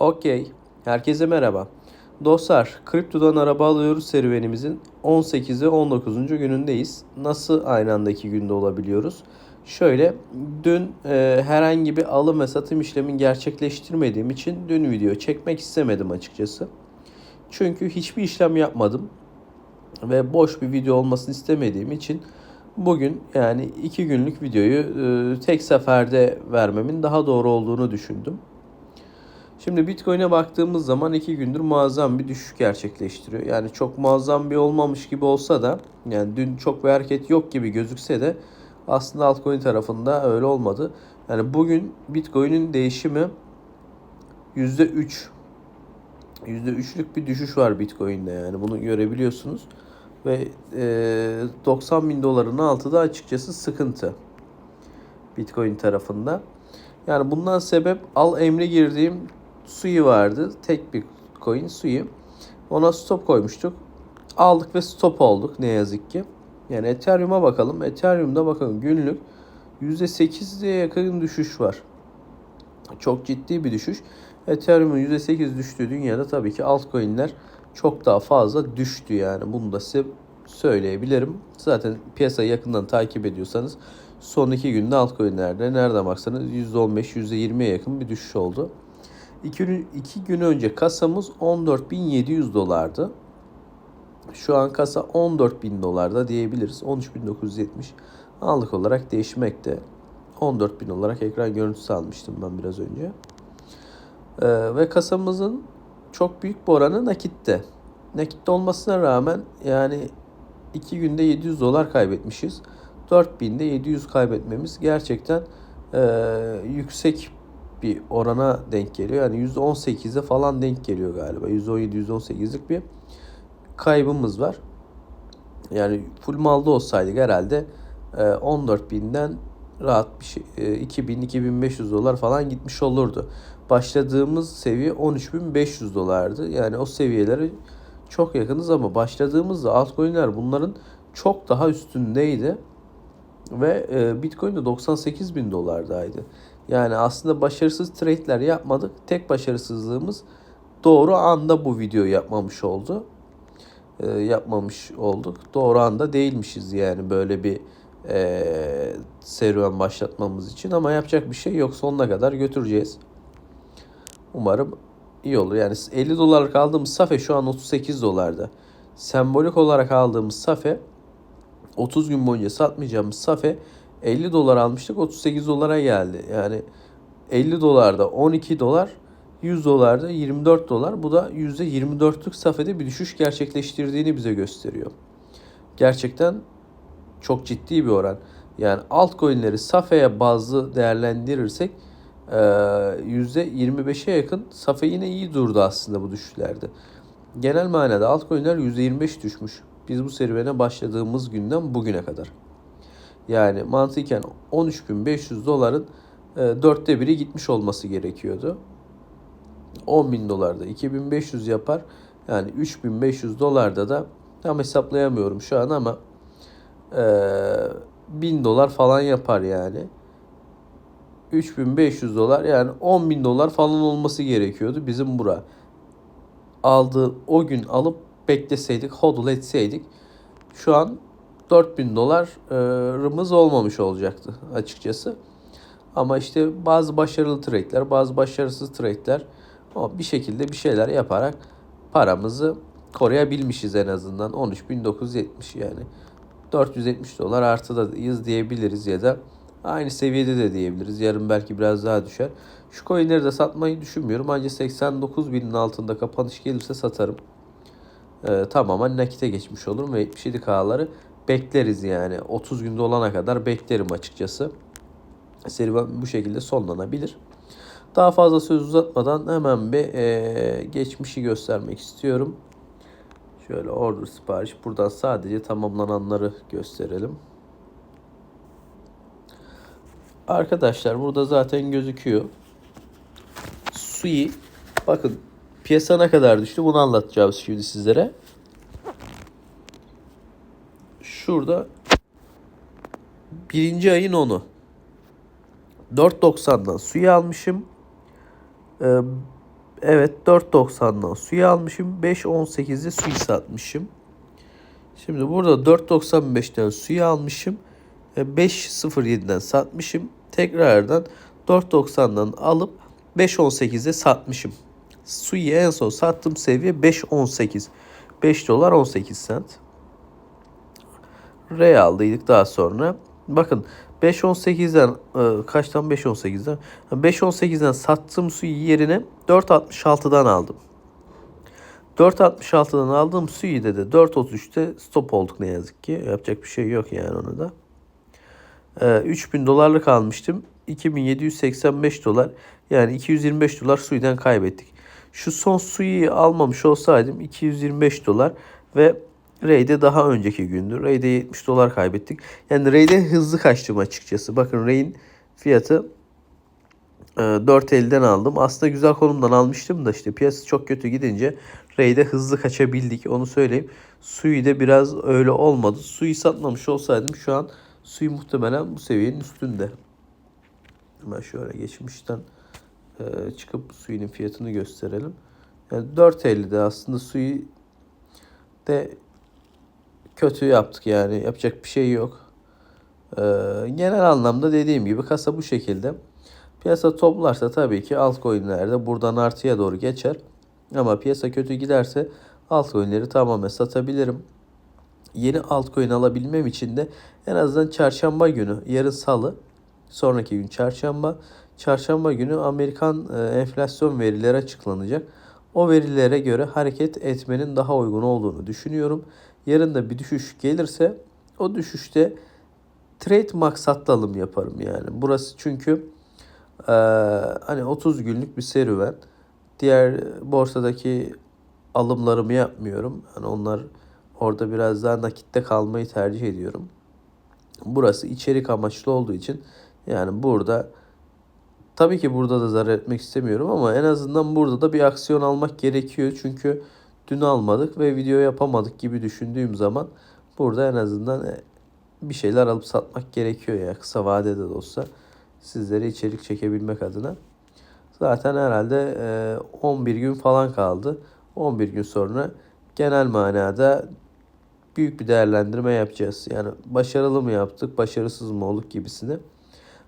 Okey. Herkese merhaba. Dostlar, Kripto'dan araba alıyoruz serüvenimizin 18 ve 19. günündeyiz. Nasıl aynı anda iki günde olabiliyoruz? Şöyle, dün e, herhangi bir alım ve satım işlemin gerçekleştirmediğim için dün video çekmek istemedim açıkçası. Çünkü hiçbir işlem yapmadım ve boş bir video olmasını istemediğim için bugün yani iki günlük videoyu e, tek seferde vermemin daha doğru olduğunu düşündüm. Şimdi Bitcoin'e baktığımız zaman iki gündür muazzam bir düşüş gerçekleştiriyor. Yani çok muazzam bir olmamış gibi olsa da yani dün çok bir hareket yok gibi gözükse de aslında altcoin tarafında öyle olmadı. Yani bugün Bitcoin'in değişimi %3 %3'lük bir düşüş var Bitcoin'de yani bunu görebiliyorsunuz. Ve e, 90 bin doların altı da açıkçası sıkıntı Bitcoin tarafında. Yani bundan sebep al emri girdiğim Sui vardı. Tek bir coin Sui. Ona stop koymuştuk. Aldık ve stop olduk ne yazık ki. Yani Ethereum'a bakalım. Ethereum'da bakın günlük %8'e yakın düşüş var. Çok ciddi bir düşüş. Ethereum'un %8 düştüğü dünyada tabii ki altcoin'ler çok daha fazla düştü yani. Bunu da size söyleyebilirim. Zaten piyasayı yakından takip ediyorsanız son iki günde altcoin'lerde nereden baksanız %15-%20'ye yakın bir düşüş oldu. İki, iki gün önce kasamız 14.700 dolardı. Şu an kasa 14.000 dolarda diyebiliriz. 13.970 anlık olarak değişmekte. 14.000 olarak ekran görüntüsü almıştım ben biraz önce. Ee, ve kasamızın çok büyük bir oranı nakitte. Nakitte olmasına rağmen yani 2 günde 700 dolar kaybetmişiz. 4000'de 700 kaybetmemiz gerçekten e, yüksek bir orana denk geliyor. Yani %18'e falan denk geliyor galiba. %17-%18'lik bir kaybımız var. Yani full malda olsaydık herhalde 14.000'den rahat bir şey 2000-2500 dolar falan gitmiş olurdu. Başladığımız seviye 13.500 dolardı. Yani o seviyelere çok yakınız ama başladığımızda altcoin'ler bunların çok daha üstündeydi. Ve Bitcoin de 98 bin dolardaydı. Yani aslında başarısız trade'ler yapmadık. Tek başarısızlığımız doğru anda bu videoyu yapmamış oldu. E, yapmamış olduk. Doğru anda değilmişiz yani böyle bir e, serüven başlatmamız için. Ama yapacak bir şey yok. Sonuna kadar götüreceğiz. Umarım iyi olur. Yani 50 dolarlık aldığımız safe şu an 38 dolarda. Sembolik olarak aldığımız safe 30 gün boyunca satmayacağımız safe 50 dolar almıştık 38 dolara geldi. Yani 50 dolarda 12 dolar 100 dolarda 24 dolar. Bu da %24'lük safhede bir düşüş gerçekleştirdiğini bize gösteriyor. Gerçekten çok ciddi bir oran. Yani altcoin'leri safhaya bazlı değerlendirirsek %25'e yakın safe yine iyi durdu aslında bu düşüşlerde. Genel manada altcoin'ler %25 düşmüş. Biz bu serüvene başladığımız günden bugüne kadar. Yani mantıken 13.500 doların e, dörtte biri gitmiş olması gerekiyordu. 10.000 dolarda 2500 yapar. Yani 3500 dolarda da tam hesaplayamıyorum şu an ama e, 1000 dolar falan yapar yani. 3500 dolar yani 10.000 dolar falan olması gerekiyordu bizim bura. Aldığı o gün alıp bekleseydik, hodl etseydik şu an 4000 dolarımız olmamış olacaktı açıkçası. Ama işte bazı başarılı trade'ler, bazı başarısız trade'ler ama bir şekilde bir şeyler yaparak paramızı koruyabilmişiz en azından. 13.970 yani. 470 dolar artıdayız diyebiliriz ya da aynı seviyede de diyebiliriz. Yarın belki biraz daha düşer. Şu coinleri de satmayı düşünmüyorum. Ancak 89 binin altında kapanış gelirse satarım. Ee, tamamen nakite geçmiş olurum ve 77K'ları bekleriz yani. 30 günde olana kadar beklerim açıkçası. Serüven bu şekilde sonlanabilir. Daha fazla söz uzatmadan hemen bir e, geçmişi göstermek istiyorum. Şöyle order sipariş. Buradan sadece tamamlananları gösterelim. Arkadaşlar burada zaten gözüküyor. Sui bakın piyasa ne kadar düştü bunu anlatacağız şimdi sizlere. Şurada birinci ayın 10'u. 4.90'dan suyu almışım. Ee, Evet 4.90'dan suyu almışım. 5.18'de suyu satmışım. Şimdi burada 4.95'ten suyu almışım. E, 5.07'den satmışım. Tekrardan 4.90'dan alıp 5.18'de satmışım. Suyu en son sattığım seviye 5.18. 5 dolar 18 sent. R aldıydık daha sonra. Bakın 5.18'den e, kaçtan 5.18'den 5.18'den sattığım suyu yerine 4.66'dan aldım. 4.66'dan aldığım suyu de 4.33'te stop olduk ne yazık ki. Yapacak bir şey yok yani ona da. E, 3000 dolarlık almıştım. 2785 dolar yani 225 dolar suydan kaybettik. Şu son suyu almamış olsaydım 225 dolar ve Ray'de daha önceki gündü. Ray'de 70 dolar kaybettik. Yani Ray'de hızlı kaçtım açıkçası. Bakın Ray'in fiyatı e, 4.50'den aldım. Aslında güzel konumdan almıştım da işte piyasa çok kötü gidince Ray'de hızlı kaçabildik. Onu söyleyeyim. Suyu da biraz öyle olmadı. Suyu satmamış olsaydım şu an suyu muhtemelen bu seviyenin üstünde. Hemen şöyle geçmişten e, çıkıp suyun fiyatını gösterelim. Yani 4.50'de aslında suyu de kötü yaptık yani yapacak bir şey yok. Ee, genel anlamda dediğim gibi kasa bu şekilde. Piyasa toplarsa tabii ki altcoin'lerde buradan artıya doğru geçer. Ama piyasa kötü giderse altcoin'leri tamamen satabilirim. Yeni altcoin alabilmem için de en azından çarşamba günü, yarın salı, sonraki gün çarşamba. Çarşamba günü Amerikan e, enflasyon verileri açıklanacak. O verilere göre hareket etmenin daha uygun olduğunu düşünüyorum. Yarın da bir düşüş gelirse o düşüşte trade maksatlı alım yaparım yani. Burası çünkü e, hani 30 günlük bir serüven. Diğer borsadaki alımlarımı yapmıyorum. Hani onlar orada biraz daha nakitte kalmayı tercih ediyorum. Burası içerik amaçlı olduğu için yani burada tabii ki burada da zarar etmek istemiyorum ama en azından burada da bir aksiyon almak gerekiyor. Çünkü dün almadık ve video yapamadık gibi düşündüğüm zaman burada en azından e, bir şeyler alıp satmak gerekiyor ya kısa vadede de olsa sizlere içerik çekebilmek adına. Zaten herhalde 11 gün falan kaldı. 11 gün sonra genel manada büyük bir değerlendirme yapacağız. Yani başarılı mı yaptık, başarısız mı olduk gibisini.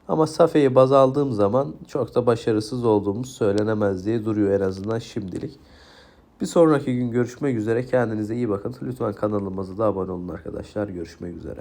Ama Safe'yi baz aldığım zaman çok da başarısız olduğumuz söylenemez diye duruyor en azından şimdilik. Bir sonraki gün görüşmek üzere. Kendinize iyi bakın. Lütfen kanalımıza da abone olun arkadaşlar. Görüşmek üzere.